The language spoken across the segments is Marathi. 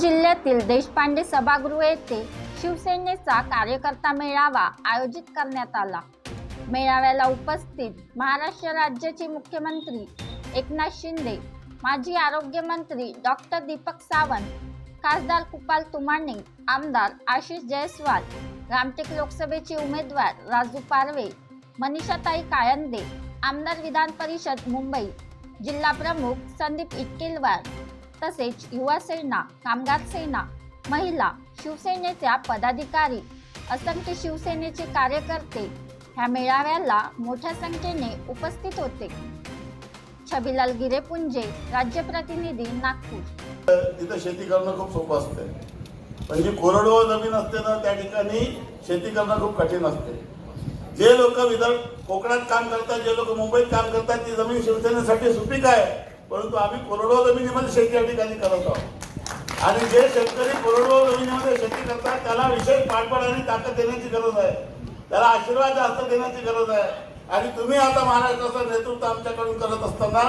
जिल्ह्यातील देशपांडे सभागृह येथे शिवसेनेचा कार्यकर्ता मेळावा आयोजित करण्यात आला. मेळाव्याला उपस्थित महाराष्ट्र राज्याचे मुख्यमंत्री एकनाथ शिंदे माजी आरोग्यमंत्री डॉक्टर दीपक सावंत खासदार कुपाल तुमाणे आमदार आशिष जयस्वाल रामटेक लोकसभेचे उमेदवार राजू पारवे मनीषाताई कायंदे आमदार विधान परिषद मुंबई जिल्हा प्रमुख संदीप इटकेलवार तसेच युवा सेना कामगार सेना महिला शिवसेनेच्या पदाधिकारी असंख्य शिवसेनेचे कार्यकर्ते ह्या मेळाव्याला मोठ्या संख्येने उपस्थित होते. छबिलाल गिरेपुंजे राज्य प्रतिनिधी नागपूर. तिथं शेती करणं खूप सोपं असते पण जी कोरडवाहू जमीन असते ना त्या ठिकाणी शेती करणं खूप कठीण असते जे लोक विदर्भ कोकणात काम करतात जे लोक मुंबईत काम करतात ती जमीन शिवसेनेसाठी सुपीक आहे. परंतु आम्ही कोरडवाहू जमिनीमध्ये शेती या ठिकाणी करत आहोत. आणि जे शेतकरी कोरडवाहू जमिनीमध्ये शेती करतात त्याला विशेष पाठबळ आणि ताकद देण्याची गरज आहे. त्याला आशीर्वाद जास्त देण्याची गरज आहे. आणि तुम्ही आता महाराष्ट्राचं नेतृत्व आमच्याकडून करत असताना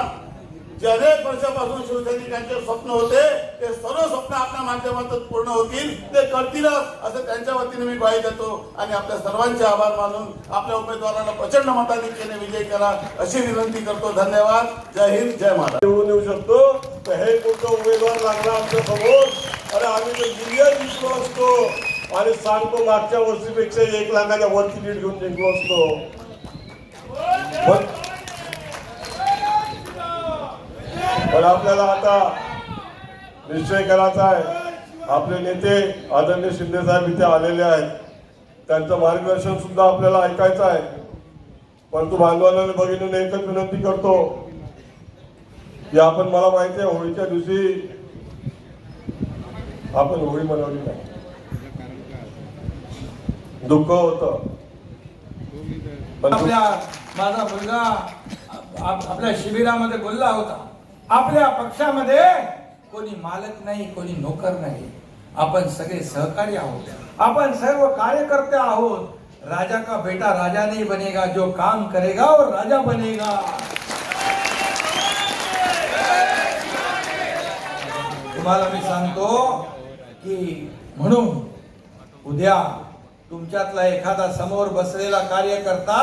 जे अनेक वर्षापासून शिवसैनिकांचे स्वप्न होते ते सर्व स्वप्न आपल्या माध्यमातून पूर्ण होतील. ते करतीलच असं त्यांच्या वतीने मी ग्वाही देतो. आणि आपल्या सर्वांचे आभार मानून आपल्या उमेदवाराला प्रचंड मताधिक्याने विजयी करा अशी विनंती करतो. धन्यवाद. जय हिंद जय महाराज निवडून येऊ शकतो. तर हे मोठं उमेदवार लागला आमच्यासमोर? आणि आम्ही तर जिल्ह्यात जिंकलो असतो. आणि सांगतो मागच्या वर्षीपेक्षा एक लाखाच्या वरती लीड घेऊन जिंकलो असतो. तर आपल्याला आता निश्चय करायचा आहे. आपले नेते आदरणीय शिंदे साहेब इथे आलेले आहेत. त्यांचं मार्गदर्शन सुद्धा आपल्याला ऐकायचं आहे. परंतु बांधवांना भगिनीने एकच विनंती करतो की आपण मला माहिती आहे होळीच्या दिवशी आपण होळी मनवली नाही. दुःख होत. पण आपल्या माझा मुलगा आपल्या शिबिरामध्ये बोलला होता. आपल्या पक्षामध्ये कोणी मालक नाही कोणी नोकर नाही. आपण सगळे सहकारी आहोत. आपण सर्व कार्यकर्ते आहोत. राजा का बेटा राजा नहीं बनेगा जो काम करेगा वो राजा बनेगा. तुम्हाला मी सांगतो की म्हणून उद्या तुमच्यातला एखादा समोर बसलेला कार्यकर्ता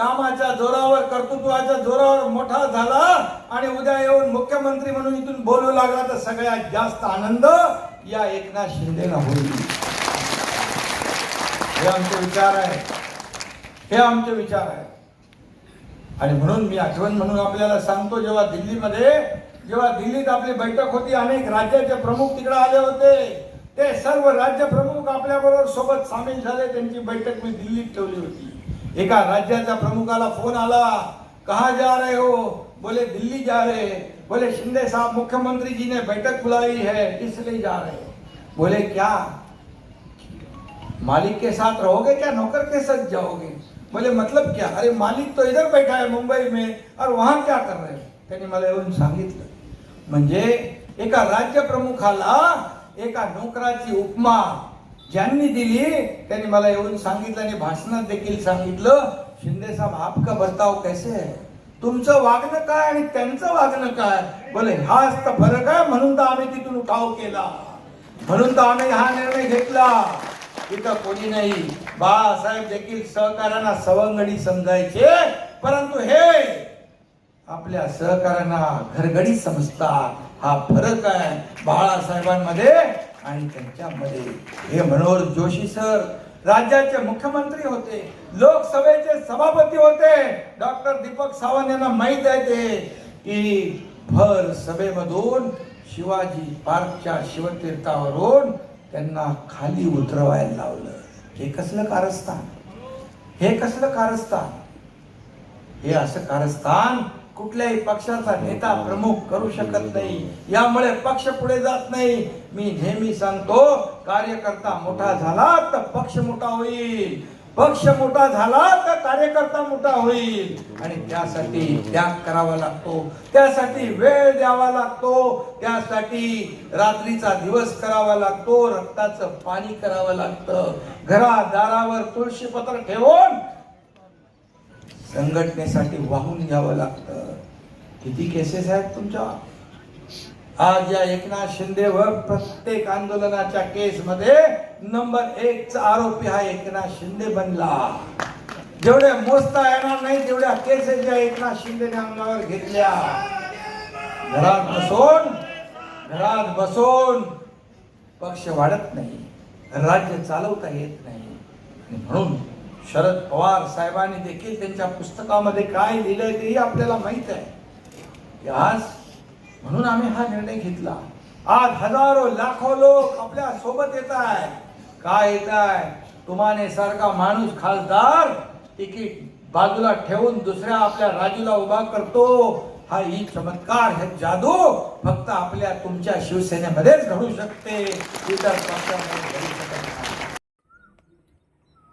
कामाच्या जोरावर कर्तृत्वाच्या जोरावर मोठा झाला आणि उद्या येऊन मुख्यमंत्री म्हणून इथून बोलू लागला तर सगळ्यात जास्त आनंद या एकनाथ शिंदेना होईल. हे आमचे विचार आहे हे आमचे विचार आहे आणि म्हणून मी आठवण म्हणून आपल्याला सांगतो जेव्हा दिल्लीमध्ये जेव्हा दिल्लीत आपली बैठक होती अनेक राज्याचे प्रमुख तिकडे आले होते. ते सर्व राज्य प्रमुख आपल्या बरोबर सोबत सामील झाले. त्यांची बैठक मी दिल्लीत ठेवली होती. एका राज्याच्या प्रमुखाला फोन आला कहा जा रहे हो? बोले दिल्ली जा रहे. बोले शिंदे साहब मुख्यमंत्री जी ने बैठक बुलाई है इसलिए जा रहे हो. बोले क्या? मालिक के साथ रहोगे क्या? नौकर के साथ जाओगे? बोले मतलब क्या? अरे मालिक तो इधर बैठा है मुंबई में और वहां क्या कर रहे हो? त्यांनी मला येऊन सांगितलं. म्हणजे एका राज्य प्रमुखाला एका नोकराची उपमा ज्यांनी दिली त्यांनी मला येऊन सांगितलं आणि भाषणात देखील सांगितलं शिंदे साहेब आपका बर्ताव कैसे है? तुमचं वागणं काय आणि त्यांचं वागणं काय? बोले हाच तर फरक आहे म्हणून तर आम्ही तिथून उठाव केला. म्हणून तर आम्ही हा निर्णय घेतला. इथं कोणी नाही. बाळासाहेब देखील सहकार्यांना सवंगडी समजायचे परंतु हे आपल्या सहकार्यांना घरगडी समजतात. हा फरक आहे बाळासाहेबांमध्ये. आणि त्यांच्यामध्ये हे मनोहर जोशी सर राज्याचे मुख्यमंत्री होते लोकसभेचे सभापती होते. डॉक्टर दीपक सावंत यांना माहीत आहे ते की भर सभेमधून शिवाजी पार्कच्या शिवतीर्थावरून त्यांना खाली उतरवायला लावलं. हे कसलं कारस्थान? हे कसलं कारस्थान? हे असं कारस्थान कुठल्याही पक्षाचा नेता प्रमुख करू शकत नाही. यामुळे पक्ष पुढे जात नाही. मी नेहमी सांगतो कार्यकर्ता मोठा झाला तर पक्ष मोठा होईल. पक्ष मोठा झाला तर कार्यकर्ता मोठा होईल. आणि त्यासाठी त्याग करावा लागतो. त्यासाठी वेळ द्यावा लागतो. त्यासाठी रात्रीचा दिवस करावा लागतो. रक्ताचं पाणी करावं लागतं. घरादारावर तुळशीपत्र ठेवून संघटनेसाठी वाहून घ्यावं लागतं. किती केसेस आहेत तुमच्या? आज या एकनाथ शिंदेवर प्रत्येक आंदोलनाच्या केसमध्ये नंबर एकचा आरोपी हा एकनाथ शिंदे बनला. जेवढ्या मोजता येणार नाही तेवढ्या केसेस ज्या एकनाथ शिंदेने अंगावर घेतल्या. घरात बसून घरात बसून पक्ष वाढत नाही. राज्य चालवता येत नाही. आणि म्हणून शरद पवार साहेबांनी देखील त्यांच्या पुस्तकामध्ये काय लिहिलंय तेही आपल्याला माहीत आहे. आज म्हणून आम्ही हा निर्णय घेतला. आज हजारो लाखो लोक आपल्यासोबत येत आहे काय येत आहे? तुम्हाने सारखा माणूस खासदार तिकीट बाजूला ठेवून दुसऱ्या आपल्या राजूला उभा करतो. हा ही चमत्कार हे जादू फक्त आपल्या तुमच्या शिवसेनेमध्येच घडू शकते. इतर पक्षामध्ये घडू शकते